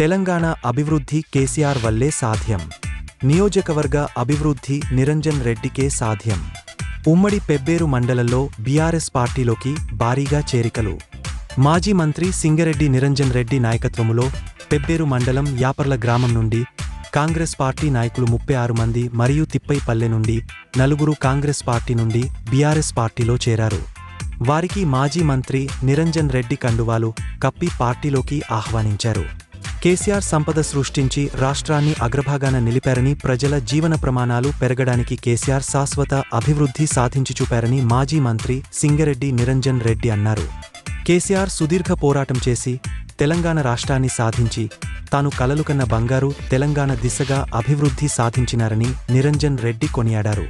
తెలంగాణ అభివృద్ధి కేసీఆర్ వల్లే సాధ్యం. నియోజకవర్గ అభివృద్ధి నిరంజన్ రెడ్డికే సాధ్యం. ఉమ్మడి పెబ్బేరు మండలంలో బీఆర్ఎస్ పార్టీలోకి భారీగా చేరికలు. మాజీ మంత్రి సింగరెడ్డి నిరంజన్ రెడ్డి నాయకత్వములో పెబ్బేరు మండలం యాపర్ల గ్రామం నుండి కాంగ్రెస్ పార్టీ నాయకులు ముప్పై ఆరు మంది మరియు తిప్పైపల్లె నుండి నలుగురు కాంగ్రెస్ పార్టీ నుండి బీఆర్ఎస్ పార్టీలో చేరారు. వారికి మాజీ మంత్రి నిరంజన్ రెడ్డి కండువాలు కప్పి పార్టీలోకి ఆహ్వానించారు. కేసీఆర్ సంపద సృష్టించి రాష్ట్రాన్ని అగ్రభాగాన నిలిపారని ప్రజల జీవన ప్రమాణాలు పెరగడానికి కేసీఆర్ శాశ్వత అభివృద్ధి సాధించి చూపారని మాజీ మంత్రి సింగరెడ్డి నిరంజన్ రెడ్డి అన్నారు. కేసీఆర్ సుదీర్ఘ పోరాటం చేసి తెలంగాణ రాష్ట్రాన్ని సాధించి తాను కలలు కన్న బంగారు తెలంగాణ దిశగా అభివృద్ధి సాధించినారని నిరంజన్ రెడ్డి కొనియాడారు.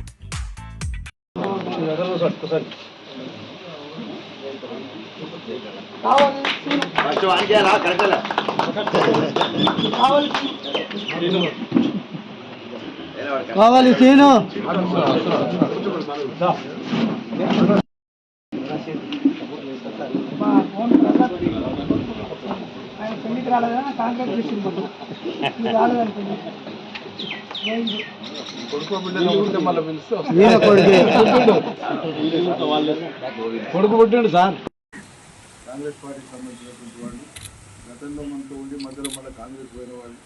కావాలి సీను ఈయన కొడుకే. కొడుకు పుట్టిండు సార్. కాంగ్రెస్ పార్టీకి సంబంధించినటువంటి వాళ్ళు గతంలో మనతో ఉండి మధ్యలో మళ్ళీ కాంగ్రెస్ పోయిన వాళ్ళు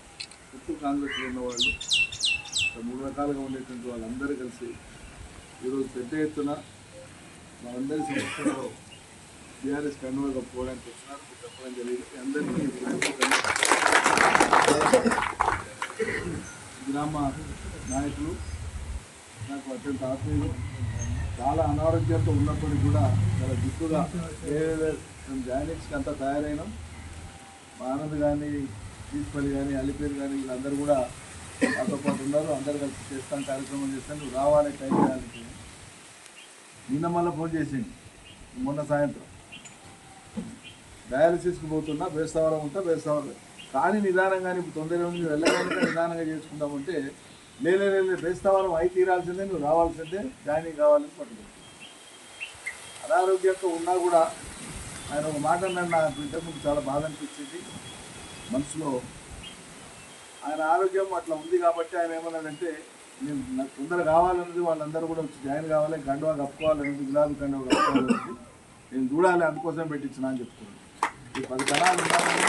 చుట్టూ కాంగ్రెస్లో ఉన్న వాళ్ళు మూడు రకాలుగా ఉండేటువంటి వాళ్ళందరూ కలిసి ఈరోజు పెద్ద ఎత్తున మనందరి సంస్థలో టీఆర్ఎస్ కన్వర్ పోవడానికి వచ్చినారు. చెప్పడం జరిగింది. అందరికీ గ్రామ నాయకులు నాకు అత్యంత ఆత్మీయులు చాలా అనారోగ్యంతో ఉన్నప్పటికీ కూడా చాలా దిక్కుగా ఏదైతే జాయినింగ్స్కి అంతా తయారైనాం. ఆనంద్ కానీ తీసుపల్లి కానీ అలిపేరు కానీ వీళ్ళందరూ కూడా మాతో పాటు ఉన్నారు. అందరు కలిసి చేస్తాను కార్యక్రమం చేస్తాను నువ్వు రావాలి టైం చేయాలి నిన్న మళ్ళీ ఫోన్ చేసింది మొన్న సాయంత్రం. డయాలసిస్కి పోతున్నా బేస్తవారం ఉంటా బేస్తవారం కానీ నిదానంగా ఇప్పుడు తొందరగా ఉంది. వెళ్ళగానే నిదానంగా చేసుకుందామంటే లేలే లేదు బేస్తవారం అయి తీరాల్సిందే నువ్వు రావాల్సిందే జాయినింగ్ కావాలని పట్టుకుంటుంది అనారోగ్యంతో ఉన్నా కూడా ఆయన ఒక మాట అన్నాడు నాకు ఇంతకుముందు చాలా బాధ అనిపించింది. మనసులో ఆయన ఆరోగ్యం అట్లా ఉంది కాబట్టి ఆయన ఏమన్నాడంటే నేను నాకు తొందర కావాలన్నది వాళ్ళందరూ కూడా వచ్చి జాయిన్ కావాలి గండువా కప్పుకోవాలన్నది గులాబీ గండువా కప్పుకోవాలన్నది. నేను చూడాలి అందుకోసం పెట్టించిన అని చెప్తున్నాను ఈ పది కళాలు ఉన్నాయని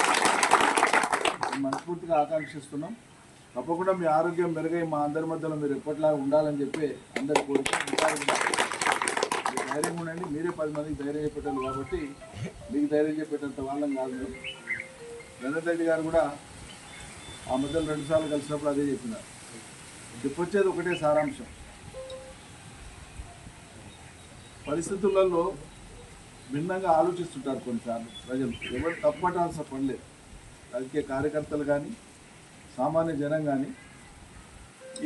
మనస్ఫూర్తిగా ఆకాంక్షిస్తున్నాం. తప్పకుండా మీ ఆరోగ్యం మెరుగై మా అందరి మధ్యలో మీరు ఎప్పటిలాగా ఉండాలని చెప్పి అందరి కోరిక ధైర్యంగా ఉండండి. మీరే పది మందికి ధైర్యం చెప్పేటారు కాబట్టి మీకు ధైర్యం చెప్పేటంత వాళ్ళం కాదు మీరు. గారు కూడా ఆ మధ్యలో రెండు సార్లు కలిసినప్పుడు అదే చెప్పినారు. చెప్పొచ్చేది ఒకటే సారాంశం. పరిస్థితులలో భిన్నంగా ఆలోచిస్తుంటారు కొన్నిసార్లు ప్రజలు. ఎవరు తప్పటాల్సిన పని లేదు. రాజకీయ కార్యకర్తలు కానీ సామాన్య జనం కానీ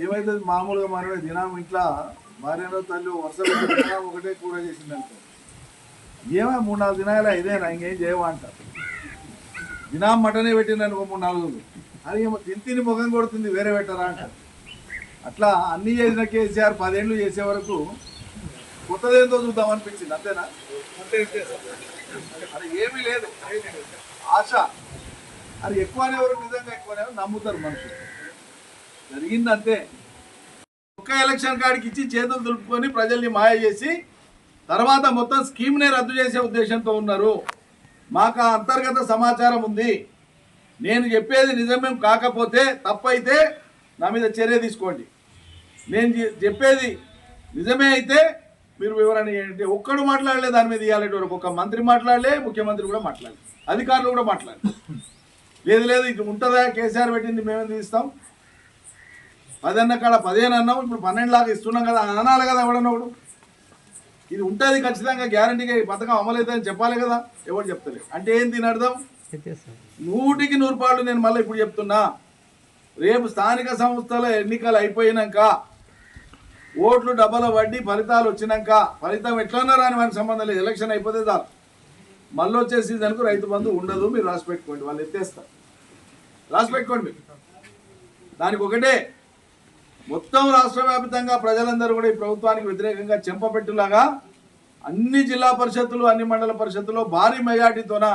ఏమైతే మామూలుగా మనమే దినం ఇంట్లో భార్యలో తల్లి వరుస ఒకటే కూర చేసింది ఏమో మూడు నాలుగు దినాలు ఇదేనా ఇంకేం చేయవా అంటారు దినం మటనే పెట్టిందని ఒక మూడు నాలుగు రోజులు. అది ఏమో తిని తిని ముఖం కొడుతుంది వేరే పెట్టరా అంటారు అట్లా అన్ని చేసిన కేసీఆర్ పదేళ్ళు చేసే వరకు కొత్తదేంతో చూద్దాం అనిపించింది అంతేనా? అది ఏమీ లేదు. ఆశ. అది ఎక్కువనే ఎవరు నిజంగా ఎక్కువనే నమ్ముతారు మనుషులు. జరిగింది అంతే ఒక్క ఎలక్షన్ కాడికి ఇచ్చి చేతులు దులుపుకొని ప్రజల్ని మాయ చేసి తర్వాత మొత్తం స్కీమ్నే రద్దు చేసే ఉద్దేశంతో ఉన్నారు. మాకు ఆ అంతర్గత సమాచారం ఉంది. నేను చెప్పేది నిజమేం కాకపోతే తప్పైతే నా మీద చర్య తీసుకోండి. నేను చెప్పేది నిజమే అయితే మీరు వివరణ ఏంటి ఒక్కడు మాట్లాడలే దాని మీద ఇవ్వాలంటే ఒక మంత్రి మాట్లాడలే ముఖ్యమంత్రి కూడా మాట్లాడలేదు అధికారులు కూడా మాట్లాడలేదు లేదు లేదు ఇది ఉంటుందా? కేసీఆర్ పెట్టింది మేమే తీస్తాం? పదన్న కాడ పదిహేను అన్నాం ఇప్పుడు పన్నెండు లాగా ఇస్తున్నాం కదా అని అనాలి కదా ఎవడన్నప్పుడు ఇది ఉంటుంది ఖచ్చితంగా గ్యారంటీగా ఈ పథకం అమలు అవుతుందని చెప్పాలి కదా ఎవరు చెప్తలేదు అంటే ఏం దీని అర్థం? నూటికి నూరు పాళ్ళు నేను మళ్ళీ ఇప్పుడు చెప్తున్నా. రేపు స్థానిక సంస్థల ఎన్నికలు అయిపోయినాక ఓట్లు డబ్బల వడ్డీ ఫలితాలు వచ్చినాక ఫలితం ఎట్లన్నా రాని వానికి సంబంధం లేదు. ఎలక్షన్ అయిపోతే చాలు. మళ్ళీ వచ్చే సీజన్కు రైతు బంధు ఉండదు మీరు రాసి పెట్టుకోండి వాళ్ళు ఎత్తేస్తారు. రాసి పెట్టుకోండి మీరు. దానికి ఒకటే మొత్తం రాష్ట్ర వ్యాప్తంగా ప్రజలందరూ కూడా ఈ ప్రభుత్వానికి వ్యతిరేకంగా చెంపపెట్టులాగా అన్ని జిల్లా పరిషత్తులు అన్ని మండల పరిషత్తులో భారీ మెజార్టీతోన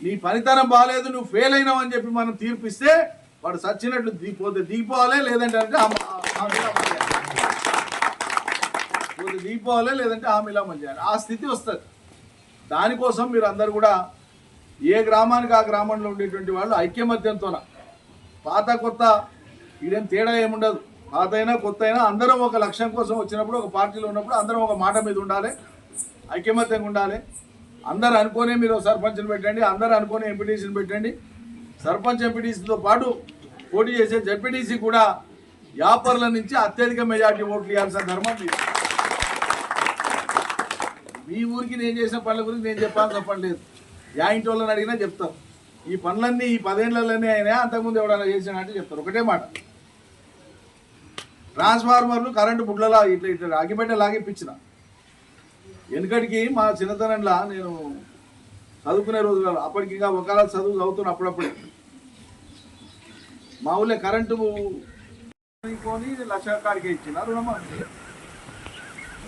నీ పనితనం బాగాలేదు నువ్వు ఫెయిల్ అయినావు అని చెప్పి మనం తీర్పిస్తే వాడు సచ్చినట్లు దిగిపోతే దిగిపోవాలి లేదంటే అంటే ఆమె- పోతే దిగిపోవాలి లేదంటే హామీలా పనిచేయాలి ఆ స్థితి వస్తుంది. దానికోసం మీరు అందరు కూడా ఏ గ్రామానికి ఆ గ్రామంలో ఉండేటువంటి వాళ్ళు ఐక్యమత్యంతోన పాత కొత్త ఇదేం తేడా ఏముండదు. పాత అయినా కొత్త అయినా అందరం ఒక లక్ష్యం కోసం వచ్చినప్పుడు ఒక పార్టీలో ఉన్నప్పుడు అందరం ఒక మాట మీద ఉండాలి. ఐక్యమత్యంగా ఉండాలి. అందరు అనుకోనే మీరు సర్పంచ్ని పెట్టండి అందరు అనుకోని ఎంపీటీసీని పెట్టండి. సర్పంచ్ ఎంపీటీసీతో పాటు పోటీ చేసే జడ్పీటీసీ కూడా వ్యాపారుల నుంచి అత్యధిక మెజార్టీ ఓట్లు ఇవ్వాల్సిన ధర్మం మీరు మీ ఊరికి నేను చేసిన పనుల గురించి నేను చెప్పాల్సిన పని లేదు. యా ఇంటి వాళ్ళని అడిగినా చెప్తాను ఈ పనులన్నీ ఈ పదేళ్ళలోనే అయినా అంతకుముందు ఎవడన్నా చేసినా అంటే చెప్తారు. ఒకటే మాట. ట్రాన్స్ఫార్మర్లు కరెంటు బుడ్లలా ఇట్లా ఇట్లా అగిపెట్టే లాగిపించిన. వెనుకటికి మా చిన్నతనంలో నేను చదువుకునే రోజులలో అప్పటికి ఇంకా ఒకవేళ చదువు చదువుతున్న అప్పుడప్పుడు. మా ఊళ్ళో కరెంటు కొని లక్ష కాడికి ఇచ్చిన రుణమా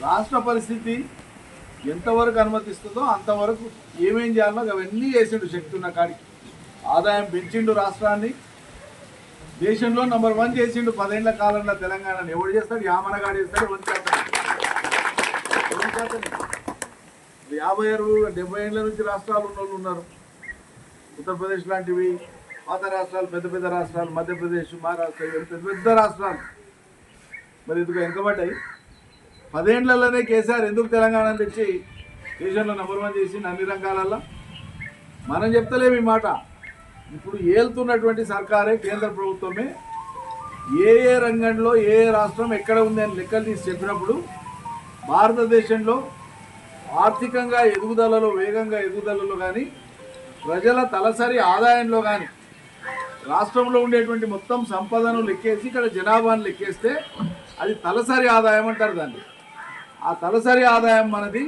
రాష్ట్ర పరిస్థితి ఎంతవరకు అనుమతిస్తుందో అంతవరకు ఏమేం చేయాలో అవన్నీ చేసిండు శక్తి ఉన్న కాడికి. ఆదాయం పెంచిండు రాష్ట్రాన్ని. దేశంలో నంబర్ వన్ చేసిండు పదేళ్ళ కాలంలో తెలంగాణని. ఎవడు చేస్తాడు? యామనగాడు చేస్తాడు వన్ శాతం యాభై అరవై డెబ్బై ఏళ్ళ నుంచి రాష్ట్రాలు ఉన్న వాళ్ళు ఉన్నారు. ఉత్తరప్రదేశ్ లాంటివి పాత రాష్ట్రాలు పెద్ద పెద్ద రాష్ట్రాలు మధ్యప్రదేశ్ మహారాష్ట్ర పెద్ద పెద్ద రాష్ట్రాలు. మరి ఎందుకు వెనకబడ్డాయి? పదేండ్లలోనే కేసీఆర్ ఎందుకు తెలంగాణ తెచ్చి దేశంలో నెంబర్ వన్ చేసి అన్ని రంగాలలో మనం చెప్తలేము ఈ మాట. ఇప్పుడు ఏలుతున్నటువంటి సర్కారే కేంద్ర ప్రభుత్వమే ఏ ఏ రంగంలో ఏ ఏ రాష్ట్రం ఎక్కడ ఉంది అని లెక్కలు తీసి చెప్పినప్పుడు భారతదేశంలో ఆర్థికంగా ఎదుగుదలలో వేగంగా ఎదుగుదలలో కానీ ప్రజల తలసరి ఆదాయంలో కానీ రాష్ట్రంలో ఉండేటువంటి మొత్తం సంపదను లెక్కేసి ఇక్కడ జనాభాను లెక్కేస్తే అది తలసరి ఆదాయం అంటారు దాన్ని. ఆ తలసరి ఆదాయం మనది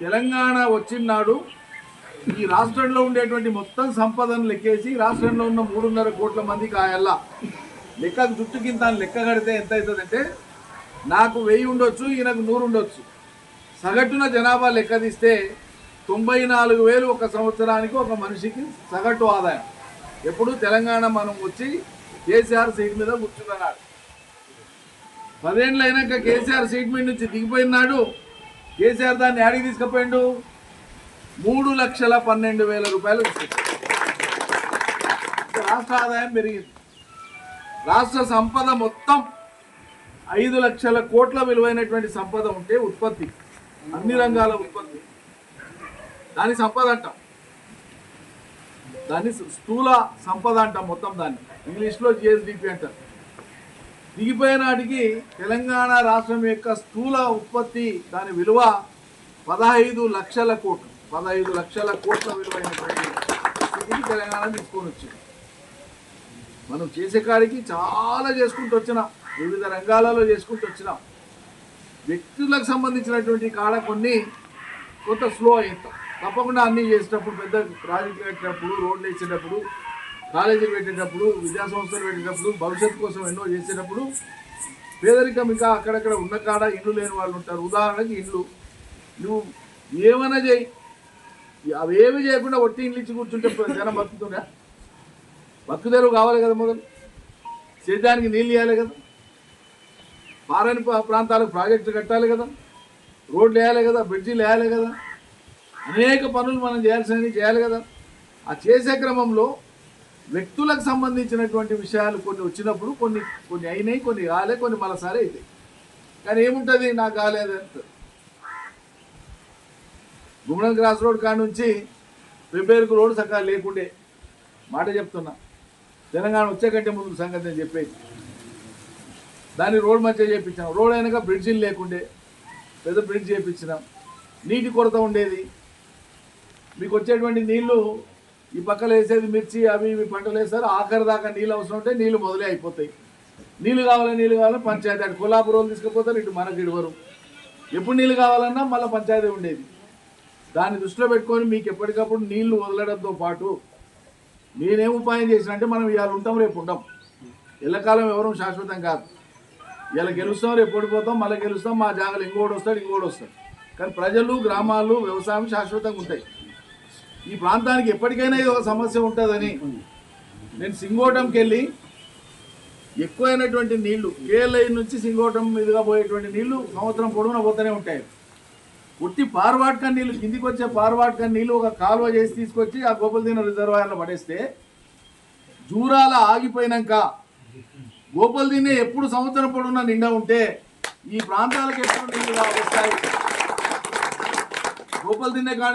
తెలంగాణ వచ్చినాడు ఈ రాష్ట్రంలో ఉండేటువంటి మొత్తం సంపదను లెక్కేసి రాష్ట్రంలో ఉన్న మూడున్నర కోట్ల మందికి ఆయల్లా లెక్కకు జుట్టు కింద లెక్క కడితే ఎంత అవుతుందంటే నాకు వెయ్యి ఉండొచ్చు ఈయనకు నూరు ఉండొచ్చు. సగటున జనాభా లెక్క తీస్తే తొంభై నాలుగు వేలు ఒక సంవత్సరానికి ఒక మనిషికి సగటు ఆదాయం. ఎప్పుడు తెలంగాణ మనం వచ్చి కేసీఆర్ సీట్ మీద కూర్చున్నాడు. పదేళ్ళు అయినాక కేసీఆర్ సీట్ మీద నుంచి దిగిపోయినాడు. కేసీఆర్ దాన్ని యాడికి తీసుకుపోయిండు? మూడు లక్షల పన్నెండు వేల రూపాయలు రాష్ట్ర ఆదాయం పెరిగింది. రాష్ట్ర సంపద మొత్తం ఐదు లక్షల కోట్ల విలువైనటువంటి సంపద ఉంటే ఉత్పత్తి అన్ని రంగాల ఉత్పత్తి. దాని సంపద అంటాం. దాన్ని స్థూల సంపద అంటాం మొత్తం దాన్ని. ఇంగ్లీష్లో జిఎస్డిపి అంటారు దిగిపోయినాటికి తెలంగాణ రాష్ట్రం యొక్క స్థూల ఉత్పత్తి దాని విలువ పదహైదు లక్షల కోట్లు. పదహైదు లక్షల కోట్ల విలువైనటువంటి స్థితికి తెలంగాణ తీసుకొని వచ్చింది. మనం చేసే కాడికి చాలా చేసుకుంటూ వచ్చినాం వివిధ రంగాలలో చేసుకుంటూ వచ్చినాం వ్యక్తులకు సంబంధించినటువంటి కాడ కొన్ని కొంత స్లో అవుతాం తప్పకుండా అన్నీ చేసేటప్పుడు పెద్ద ప్రాజెక్టులు కట్టేటప్పుడు రోడ్లు వేసేటప్పుడు కాలేజీలు పెట్టేటప్పుడు విద్యా సంస్థలు పెట్టేటప్పుడు భవిష్యత్తు కోసం ఎన్నో చేసేటప్పుడు పేదరికం ఇంకా అక్కడక్కడ ఉన్న కాడ ఇల్లు లేని వాళ్ళు ఉంటారు. ఉదాహరణకి ఇల్లు. నువ్వు ఏమైనా చేయి. అవేమి చేయకుండా ఒట్టి ఇల్లు ఇచ్చి కూర్చుంటే జనం బతుకుతుందా బతుకుదేరు కావాలి కదా మొదలు. సేద్యానికి నీళ్ళు ఇవ్వాలి కదా. పారని ప్రాంతాలకు ప్రాజెక్టులు కట్టాలి కదా. రోడ్లు వేయాలి కదా బ్రిడ్జీలు వేయాలి కదా. అనేక పనులు మనం చేయాల్సినవి చేయాలి కదా. ఆ చేసే క్రమంలో వ్యక్తులకు సంబంధించినటువంటి విషయాలు కొన్ని వచ్చినప్పుడు కొన్ని కొన్ని అయినాయి కొన్ని కాలే కొన్ని మళ్ళసారి అవుతాయి కానీ ఏముంటుంది? నాకు కాలేదు అంత గుమ్మడం క్రాస్ రోడ్ కాడ నుంచి రిపేర్కు రోడ్డు సక్కగా లేకుండే. మాట చెప్తున్నా. తెలంగాణ వచ్చేకంటే ముందు సంగతి నేను చెప్పేది. దాన్ని రోడ్ మంచిగా చేయించాం రోడ్ అయినాక బ్రిడ్జిలు లేకుండే. పెద్ద బ్రిడ్జ్ చేయించినాం నీటి కొరత ఉండేది. మీకు వచ్చేటువంటి నీళ్ళు ఈ పక్కన వేసేది మిర్చి అవి ఇవి పంటలు వేస్తారు. ఆఖరి దాకా నీళ్ళు అవసరం ఉంటే నీళ్ళు మొదలే అయిపోతాయి. నీళ్ళు కావాలి నీళ్ళు కావాలని పంచాయతీ అటు కొల్లాపురం తీసుకుపోతారు. ఇటు మనకి ఇడువరు ఎప్పుడు నీళ్ళు కావాలన్నా మళ్ళీ పంచాయతీ ఉండేది. దాన్ని దృష్టిలో పెట్టుకొని మీకు ఎప్పటికప్పుడు నీళ్ళు వదలడంతో పాటు నేనేం ఉపాయం చేసినంటే మనం ఇవాళ ఉంటాం రేపు ఉంటాం ఎల్లకాలం ఎవరూ శాశ్వతం కాదు. ఇలా గెలుస్తాం రేపు ఓడిపోతాం మళ్ళీ గెలుస్తాం మా జాగలు ఇంకోటి వస్తాడు ఇంకోటి వస్తాడు. కానీ ప్రజలు గ్రామాలు వ్యవసాయం శాశ్వతంగా ఉంటాయి. ఈ ప్రాంతానికి ఎప్పటికైనా ఇది ఒక సమస్య ఉంటుందని నేను సింగోటంకి వెళ్ళి ఎక్కువైనటువంటి నీళ్ళు కేఎల్ఐ నుంచి సింగోటం మీదుగా పోయేటువంటి నీళ్ళు సంవత్సరం పొడవున పోతూనే ఉంటాయి. ఉట్టి పార్వాట్క నీళ్ళు కిందికి వచ్చే పార్వాట్క నీళ్ళు ఒక కాలువ చేసి తీసుకొచ్చి ఆ గోపులదీన రిజర్వాయర్లో పడేస్తే జూరాల ఆగిపోయినాక గోపల్దీనే ఎప్పుడు సంవత్సరం పొడవునా నిండా ఉంటే ఈ ప్రాంతాలకు ఎప్పుడు నీళ్ళు వస్తాయి? గోపల్దీనే కానీ